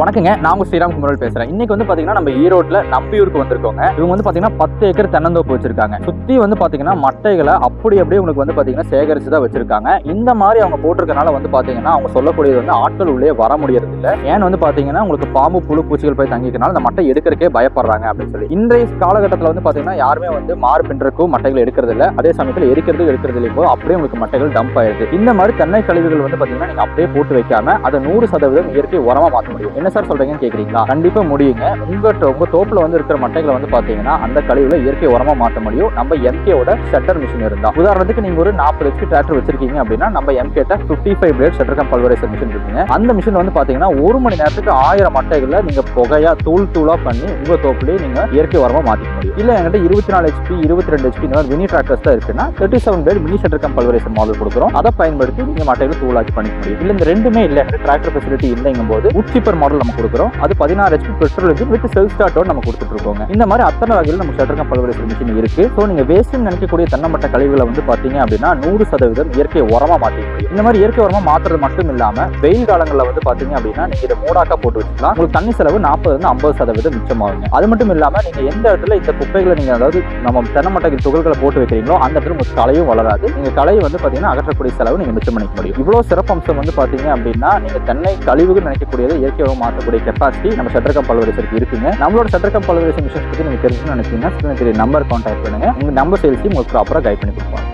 வணக்கங்க நான் உங்க ஸ்ரீராம் குமரல் பேசுறேன். இன்னைக்கு வந்து பாத்தீங்கன்னா நம்ம ஈரோட்ல நம்பியூருக்கு வந்திருக்கோங்க. இவங்க வந்து பாத்தீங்கன்னா பத்து ஏக்கர் தென்னந்தோப்பு வச்சிருக்காங்க. சுத்தி வந்து பாத்தீங்கன்னா மட்டைகளை அப்படி அப்படியே உங்களுக்கு வந்து பாத்தீங்கன்னா சேகரிச்சு தான் வச்சிருக்காங்க. இந்த மாதிரி அவங்க போட்டிருக்கனால வந்து பாத்தீங்கன்னா அவங்க சொல்லக்கூடியது வந்து ஆட்கள் உள்ளே வர முடியறது இல்ல ஏன்னு வந்து பாத்தீங்கன்னா உங்களுக்கு பாம்பு புழு பூச்சிகள் போய் தங்கிக்கனால அந்த மட்டை எடுக்கிறக்கே பயப்படுறாங்க அப்படின்னு சொல்லி. இன்றைய காலகட்டத்தில் வந்து பாத்தீங்கன்னா யாருமே வந்து மாறு பின்றக்கும் மட்டைகள் எடுக்கிறது இல்ல அதே சமயத்தில் எரிக்கிறது எடுக்கிறது இல்லை அப்படியே உங்களுக்கு மட்டைகள் டம்ப் ஆயிடுது இந்த மாதிரி தென்னை கழிவுகள் வந்து பாத்தீங்கன்னா நீங்க அப்படியே போட்டு வைக்காம அதை நூறு சதவீதம் இயற்கை உரமா மாற்ற முடியும். என்ன என்ன சார் சொல்றீங்கன்னு கேக்குறீங்களா? கண்டிப்பா முடியுங்க. உங்க உங்க தோப்புல வந்து இருக்கிற மட்டைகளை வந்து பாத்தீங்கன்னா அந்த கழிவுல இயற்கை உரமா மாற்ற முடியும். நம்ம எம்கேவோட செட்டர் மிஷின் இருந்தா. உதாரணத்துக்கு நீங்க ஒரு நாற்பது ஹெச்பி டிராக்டர் வச்சிருக்கீங்க அப்படின்னா நம்ம எம்கேட்ட fifty five blade shredder cum pulveriser machine இருக்குங்க. அந்த மிஷின் வந்து பாத்தீங்கன்னா ஒரு மணி நேரத்துக்கு ஆயிரம் மட்டைகளை நீங்க புகையா தூள் தூளா பண்ணி உங்க தோப்புலயே நீங்க இயற்கை உரமா மாத்திக்க முடியும். இல்ல என்கிட்ட இருபத்தி நாலு ஹெச்பி இருபத்தி ரெண்டு ஹெச்பி இந்த மாதிரி மினி டிராக்டர்ஸ் தான் இருக்குன்னா thirty seven blade mini shredder cum pulveriser model கொடுக்குறோம். அதை பயன்படுத்தி நீங்க மட்டைகளை தூளாக்கி பண்ணிக்க முடியும். இல்ல இந்த ரெண்டுமே இல்ல. டிராக்டர் ஃபெசிலிட்டி இல்லைங்கும் போது உட்சிப்பர் மாடல் நம்ம கொடுக்குறோம். அது பதினாறு HP petrol engine with self ஸ்டார்ட்டோட நம்ம கொடுத்துட்ருக்கோங்க இந்த மாதிரி அத்தனை வகையில் நம்ம ஷட்டர் கம் மிஷின் இருக்கு. ஸோ நீங்கள் வேஸ்ட்னு நினைக்கக்கூடிய தென்னமட்ட கழிவுகளை வந்து பார்த்தீங்க அப்படின்னா நூறு சதவீதம் இயற்கை உரமா மாற்றி முடியும் இந்த மாதிரி இயற்கை உரமாக மாற்றுறது மட்டும் இல்லாமல் வெயில் காலங்களில் வந்து பார்த்தீங்க அப்படின்னா நீங்கள் இதை மூடாக்கா போட்டு வச்சுக்கலாம். உங்களுக்கு தண்ணி செலவு நாற்பதுலேருந்து ஐம்பது சதவீதம் மிச்சமாகுங்க. அது மட்டும் இல்லாமல் நீங்கள் எந்த இடத்துல இந்த குப்பைகளை நீங்கள் அதாவது நம்ம தென்னமட்டை துகள்களை போட்டு வைக்கிறீங்களோ அந்த இடத்துல உங்களுக்கு களையும் வளராது. நீங்கள் களையை வந்து பார்த்தீங்கன்னா அகற்றக்கூடிய செலவு நீங்கள் மிச்சம் பண்ணிக்க முடியும். இவ்வளோ சிறப்பம்சம் வந்து பார்த்தீங்க அப்படின்னா நீங்கள் தென்னை கழிவுகள் நினைக்கக்கூடியதை இயற்கை உரம் மாற்றக்கூடிய கெப்பாசிட்டி நம்ம சட்டக்கம் பல்வரிசருக்கு இருக்குங்க. நம்மளோட சட்டக்கம் பல்வரிசை மிஷின்ஸ் பத்தி நீங்க தெரிஞ்சுன்னு நினைச்சீங்கன்னா நம்பர் கான்டாக்ட் பண்ணுங்க. உங்கள் நம்பர் சேல்ஸையும் உங்களுக்கு ப்ராப்பரா கைட் பண்ணி கொடுப்பாங்க.